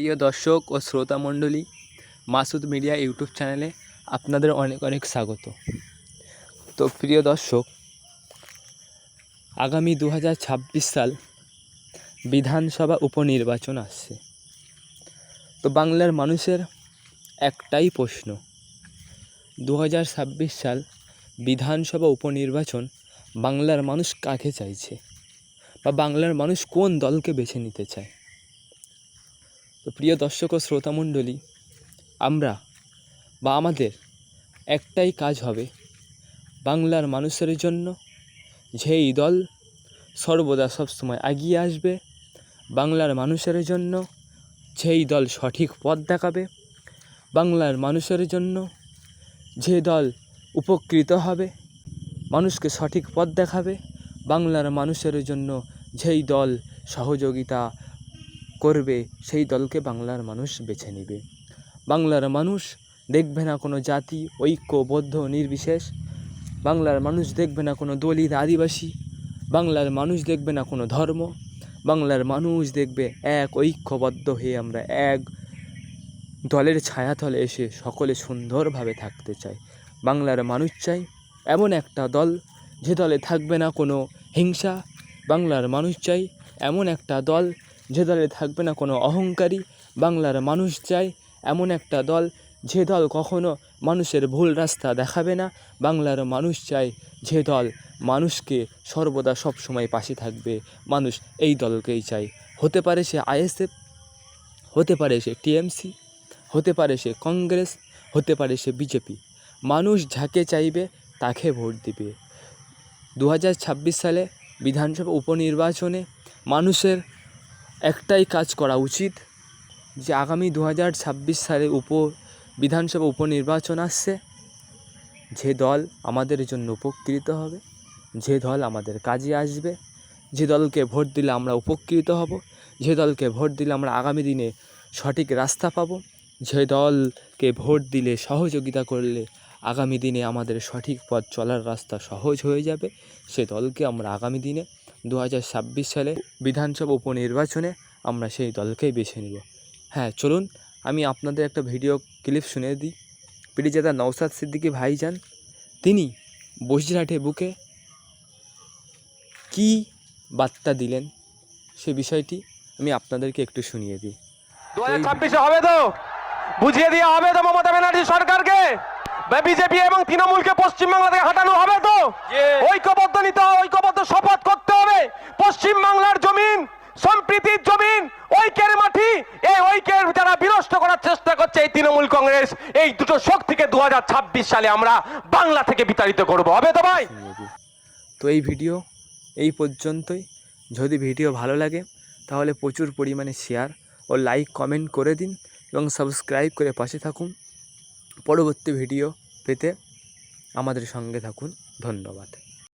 প্রিয় দর্শক ও শ্রোতা মণ্ডলী, মাসুদ মিডিয়া ইউটিউব চ্যানেলে আপনাদের অনেক অনেক স্বাগত। তো প্রিয় দর্শক, আগামী দু হাজার ছাব্বিশ সাল বিধানসভা উপনির্বাচন আসছে। তো বাংলার মানুষের একটাই প্রশ্ন দু হাজার ছাব্বিশ সাল বিধানসভা উপনির্বাচন বাংলার মানুষ কাকে চাইছে? বা বাংলার মানুষ কোন দলকে বেছে নিতে চায়? তো প্রিয় দর্শক ও শ্রোতামণ্ডলী আমরা বা আমাদের একটাই কাজ হবে বাংলার মানুষের জন্য যেই দল সর্বদা সবসময় এগিয়ে আসবে, বাংলার মানুষের জন্য যেই দল সঠিক পথ দেখাবে, বাংলার মানুষের জন্য যে দল উপকৃত হবে, মানুষকে সঠিক পথ দেখাবে, বাংলার মানুষের জন্য যেই দল সহযোগিতা করবে, সেই দলকে বাংলার মানুষ বেছে নেবে। বাংলার মানুষ দেখবে না কোনো জাতি, ঐক্য, বৌদ্ধ, নির্বিশেষ। বাংলার মানুষ দেখবে না কোনো দলিত, আদিবাসী। বাংলার মানুষ দেখবে না কোনো ধর্ম। বাংলার মানুষ দেখবে এক, ঐক্যবদ্ধ হয়ে আমরা এক। দলের ছায়াতলে এসে সকলে সুন্দরভাবে থাকতে চাই বাংলার মানুষ চাই এমন একটা দল, যে দলে থাকবে না কোনো হিংসা। বাংলার মানুষ চাই এমন একটা দল যে দলে থাকবে না কোনো অহংকারী, বাংলার মানুষ চাই এমন একটা দল, যে দল কখনো মানুষের ভুল রাস্তা দেখাবে না। বাংলার মানুষ চাই যে দল মানুষকে সর্বদা সব সময় পাশে থাকবে। মানুষ এই দলকেই চাই। হতে পারে সে আইএসএফ হতে পারে সে টিএমসি হতে পারে সে কংগ্রেস, হতে পারে সে বিজেপি মানুষ যাকে চাইবে তাকে ভোট দিবে। দু হাজার ছাব্বিশ সালে বিধানসভা উপনির্বাচনে মানুষের একটাই কাজ করা উচিত যে আগামী দু হাজার ছাব্বিশ সালে উপ বিধানসভা উপনির্বাচন আসছে, যে দল আমাদের জন্য উপকৃত হবে, যে দল আমাদের কাজে আসবে, যে দলকে ভোট দিলে আমরা উপকৃত হব, যে দলকে ভোট দিলে আমরা আগামী দিনে সঠিক রাস্তা পাবো, যে দলকে ভোট দিলে সহযোগিতা করলে আগামী দিনে আমাদের সঠিক পথ চলার রাস্তা সহজ হয়ে যাবে, সে দলকে আমরা আগামী দিনে দু হাজার ছাব্বিশ সালে বিধানসভা উপনির্বাচনে আমরা সেই দলকেই বেছে নেব। হ্যাঁ চলুন আমি আপনাদের একটা ভিডিও ক্লিপ শুনে দিই। পিরিজাদা নৌসাদ সিদ্দিকী ভাইজান তিনি বসিরহাটে বুকে কি বার্তা দিলেন সে বিষয়টি আমি আপনাদেরকে একটু শুনিয়ে দিই। দু হাজার ছাব্বিশে হবে তো? বুঝিয়ে দেওয়া হবে তো মমতা ব্যানার্জি সরকারকে? বিজেপি এবং তৃণমূলকে পশ্চিমবাংলা থেকে হাঁটানো হবে তো? ঐক্যবদ্ধ নিতে হবে তৃণমূল কংগ্রেস এই দুটো শক্তিকে দু হাজার ছাব্বিশ সালে আমরা বাংলা থেকে বিতাড়িত করব। হবে তো ভাই? তো এই ভিডিও এই পর্যন্তই। যদি ভিডিও ভালো লাগে, তাহলে প্রচুর পরিমাণে শেয়ার ও লাইক কমেন্ট করে দিন এবং সাবস্ক্রাইব করে পাশে থাকুন। পরবর্তী ভিডিও পেতে আমাদের সঙ্গে থাকুন। ধন্যবাদ।